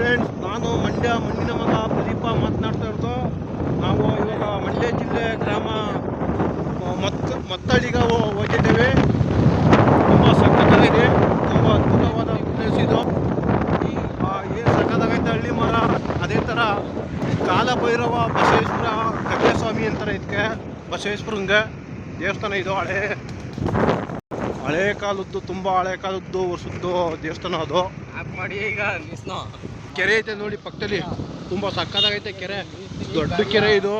Friends ನಾನು ಮಂಡ್ಯ ಮಣ್ಣಿನ ಮಗ ಪ್ರದೀಪ ಮಾತನಾಡ್ತಾ ಇರೋದು. ನಾವು ಇವಾಗ ಮಂಡ್ಯ ಜಿಲ್ಲೆ ಗ್ರಾಮ ಮತ್ತ ಮತ್ ಮತ್ತಳಿಗ ಹೋಗಿದ್ದೇವೆ. ತುಂಬ ಸಕ್ಕತ್ತಾಗಿದೆ ತುಂಬ ಅದ್ಭುತವಾದ ಪ್ಲೇಸ್ ಇದು. ಏನು ಸಕ್ಕತ್ತಾಗೈತೆ ಹಳ್ಳಿ ಮರ, ಅದೇ ಥರ ಕಾಲಭೈರವ ಬಸವೇಶ್ವರ ಸ್ವಾಮಿ ಅಂತಾರೆ ಇದಕ್ಕೆ. ಬಸವೇಶ್ವರಂಗೆ ದೇವಸ್ಥಾನ ಇದು ಹಳೆ. ಹಳೆ ಕಾಲದ್ದು ತುಂಬಾ ಹಳೆ ಕಾಲದ್ದು ವರ್ಷದ್ದು ದೇವಸ್ಥಾನ ಅದು. ಮಾಡಿ ಈಗ ಕೆರೆ ಐತೆ ನೋಡಿ ಪಕ್ಕದಲ್ಲಿ. ತುಂಬಾ ಸಕ್ಕತ್ತಾಗೈತೆ ಕೆರೆ. ದೊಡ್ಡ ಕೆರೆ ಇದು.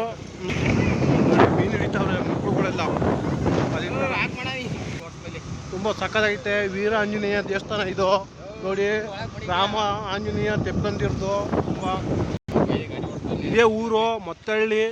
ಮೀನು ಹಿಡಿತಾವ್ರೆ ಮಕ್ಕಳುಗಳೆಲ್ಲ ತುಂಬಾ ಸಕ್ಕತ್ತಾಗೈತೆ. ವೀರ ಆಂಜನೇಯ ದೇವಸ್ಥಾನ ಇದು. ನೋಡಿ ರಾಮ ಆಂಜನೇಯ ತೆಪ್ಪಂದಿರ್ದು. ತುಂಬಾ. ಇದೇ ಊರು ಮತ್ತಳ್ಳಿ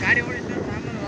ಗಾಡಿ ಹೊಡಿತು ಆಮೇಲೆ